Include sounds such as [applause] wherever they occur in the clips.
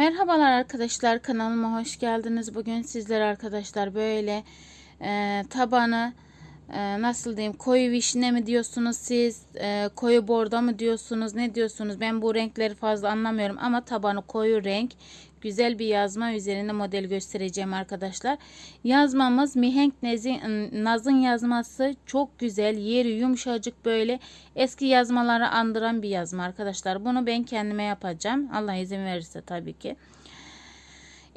Merhabalar arkadaşlar kanalıma hoş geldiniz. Bugün sizler arkadaşlar böyle e, tabanı e, nasıl diyeyim koyu vişne mi diyorsunuz siz e, koyu bordo mu diyorsunuz ne diyorsunuz ben bu renkleri fazla anlamıyorum ama tabanı koyu renk güzel bir yazma üzerinde model göstereceğim arkadaşlar. Yazmamız mihenk nezin, nazın yazması çok güzel yeri yumuşacık böyle eski yazmaları andıran bir yazma arkadaşlar. Bunu ben kendime yapacağım Allah izin verirse tabii ki.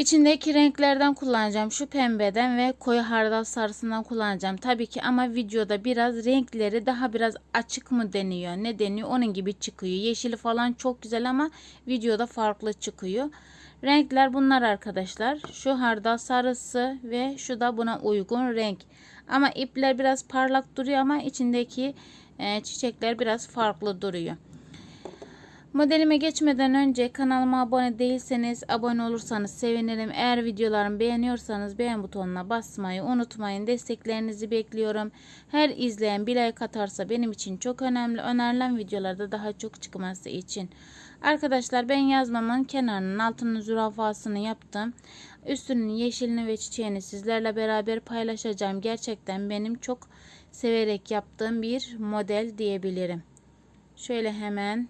İçindeki renklerden kullanacağım. Şu pembeden ve koyu hardal sarısından kullanacağım. Tabii ki ama videoda biraz renkleri daha biraz açık mı deniyor? Ne deniyor? Onun gibi çıkıyor. Yeşili falan çok güzel ama videoda farklı çıkıyor. Renkler bunlar arkadaşlar. Şu hardal sarısı ve şu da buna uygun renk. Ama ipler biraz parlak duruyor ama içindeki e, çiçekler biraz farklı duruyor. Modelime geçmeden önce kanalıma abone değilseniz abone olursanız sevinirim. Eğer videolarımı beğeniyorsanız beğen butonuna basmayı unutmayın. Desteklerinizi bekliyorum. Her izleyen bir like atarsa benim için çok önemli. Önerilen videolarda daha çok çıkması için. Arkadaşlar ben yazmamın kenarının altının zürafasını yaptım. Üstünün yeşilini ve çiçeğini sizlerle beraber paylaşacağım. Gerçekten benim çok severek yaptığım bir model diyebilirim. Şöyle hemen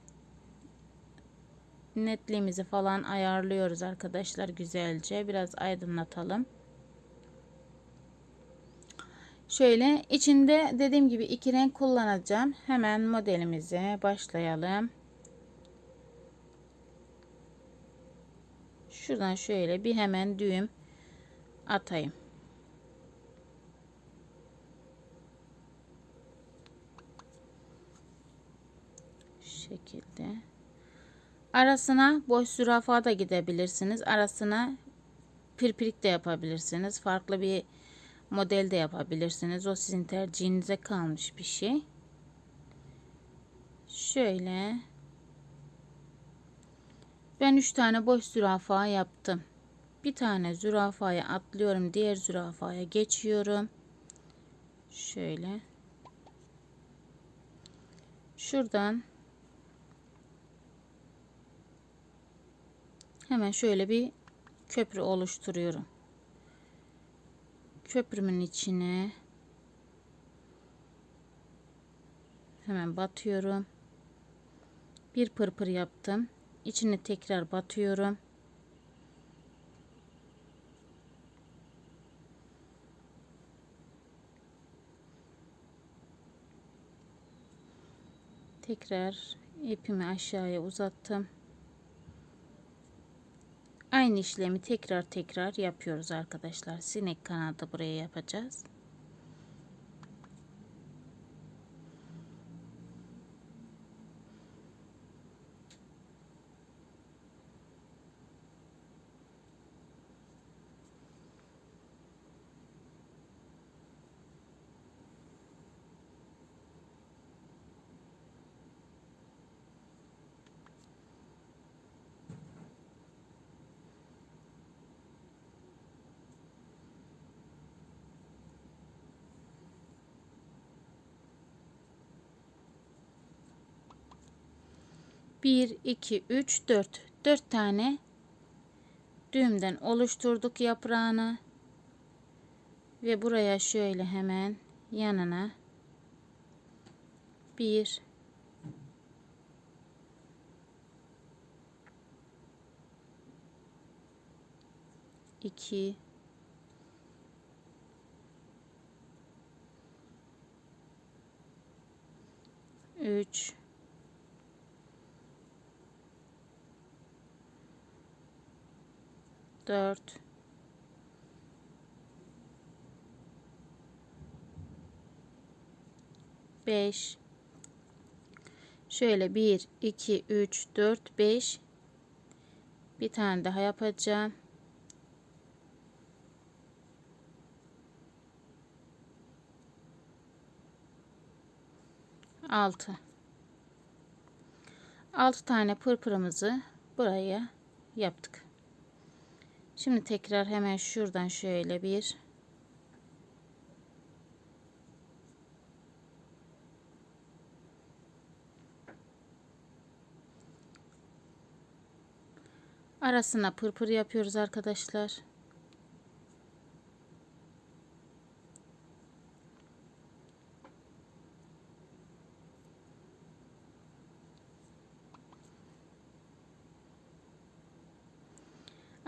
netliğimizi falan ayarlıyoruz arkadaşlar güzelce. Biraz aydınlatalım. Şöyle içinde dediğim gibi iki renk kullanacağım. Hemen modelimize başlayalım. Şuradan şöyle bir hemen düğüm atayım. Şekilde. Arasına boş zürafa da gidebilirsiniz. Arasına pirpirik de yapabilirsiniz. Farklı bir model de yapabilirsiniz. O sizin tercihinize kalmış bir şey. Şöyle. Ben 3 tane boş zürafa yaptım. Bir tane zürafaya atlıyorum. Diğer zürafaya geçiyorum. Şöyle. Şuradan hemen şöyle bir köprü oluşturuyorum. Köprümün içine hemen batıyorum. Bir pırpır yaptım. İçine tekrar batıyorum. Tekrar ipimi aşağıya uzattım. Aynı işlemi tekrar tekrar yapıyoruz arkadaşlar. Sinek kanadı buraya yapacağız. Bir, iki, üç, dört. Dört tane düğümden oluşturduk yaprağını. Ve buraya şöyle hemen yanına bir iki üç dört. Beş. Şöyle bir iki üç dört beş. Bir tane daha yapacağım. Altı. Altı tane pırpırımızı buraya yaptık Şimdi tekrar hemen şuradan şöyle bir Arasına pırpır yapıyoruz arkadaşlar.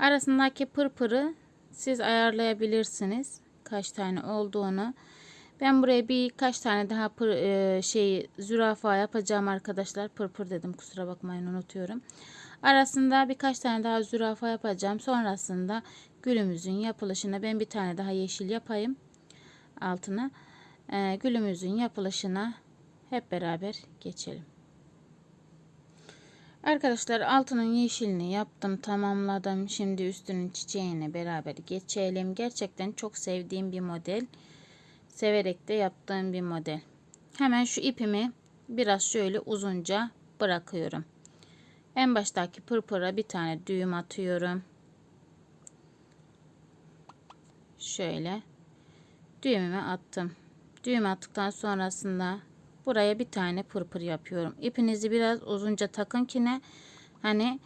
Arasındaki pırpırı siz ayarlayabilirsiniz. Kaç tane olduğunu. Ben buraya birkaç tane daha pır, e, şey zürafa yapacağım arkadaşlar. Pırpır dedim kusura bakmayın unutuyorum. Arasında birkaç tane daha zürafa yapacağım. Sonrasında gülümüzün yapılışına ben bir tane daha yeşil yapayım. Altına. E, gülümüzün yapılışına hep beraber geçelim. Arkadaşlar altının yeşilini yaptım tamamladım. Şimdi üstünün çiçeğine beraber geçelim. Gerçekten çok sevdiğim bir model. Severek de yaptığım bir model. Hemen şu ipimi biraz şöyle uzunca bırakıyorum. En baştaki pırpıra bir tane düğüm atıyorum. Şöyle düğümümü attım. Düğüm attıktan sonrasında buraya bir tane pırpır yapıyorum. İpinizi biraz uzunca takın ki ne hani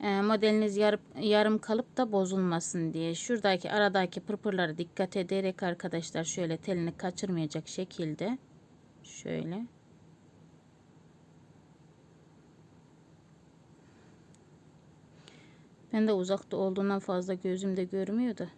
e, modeliniz yarım, yarım kalıp da bozulmasın diye. Şuradaki aradaki pırpırları dikkat ederek arkadaşlar şöyle telini kaçırmayacak şekilde şöyle Ben de uzakta olduğundan fazla gözümde görmüyor da.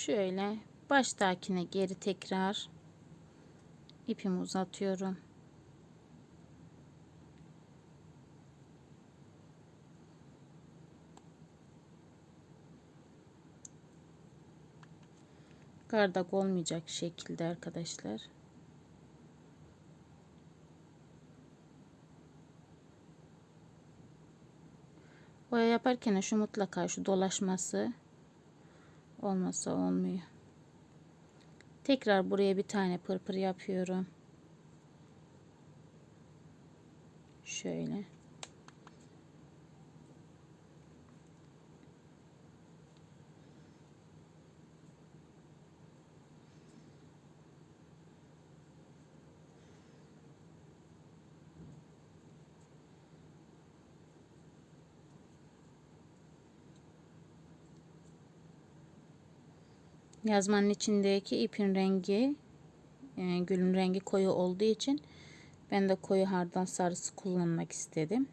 Şöyle baştakine geri tekrar ipimi uzatıyorum. Gardak olmayacak şekilde arkadaşlar. Boya yaparken şu mutlaka şu dolaşması olmasa olmuyor. Tekrar buraya bir tane pırpır yapıyorum. Şöyle. Yazmanın içindeki ipin rengi e, gülün rengi koyu olduğu için ben de koyu hardal sarısı kullanmak istedim.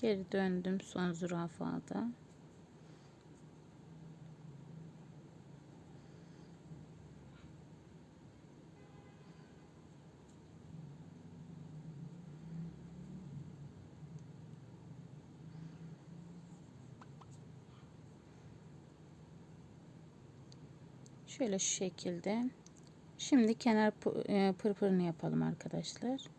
Geri döndüm son zürafada. Şöyle şu şekilde. Şimdi kenar e, pırpırını yapalım arkadaşlar.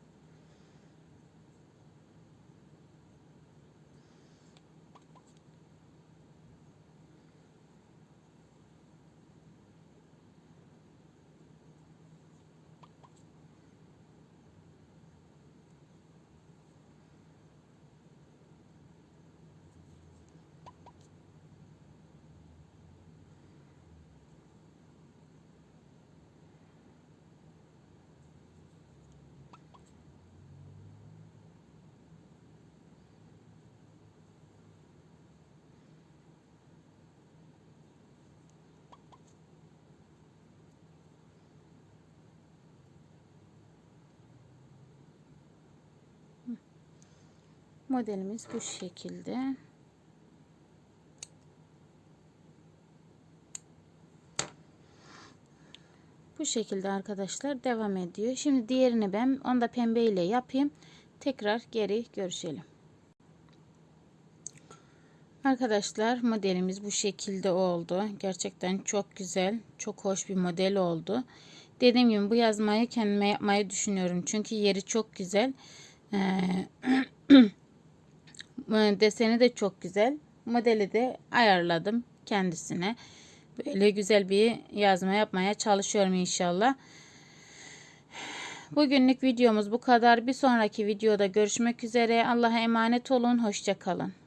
Modelimiz bu şekilde. Bu şekilde arkadaşlar devam ediyor. Şimdi diğerini ben onu da pembe ile yapayım. Tekrar geri görüşelim. Arkadaşlar modelimiz bu şekilde oldu. Gerçekten çok güzel, çok hoş bir model oldu. Dediğim gibi bu yazmayı kendime yapmayı düşünüyorum. Çünkü yeri çok güzel. Ee, [clears throat] deseni de çok güzel. Modeli de ayarladım kendisine. Böyle güzel bir yazma yapmaya çalışıyorum inşallah. Bugünlük videomuz bu kadar. Bir sonraki videoda görüşmek üzere. Allah'a emanet olun. Hoşçakalın.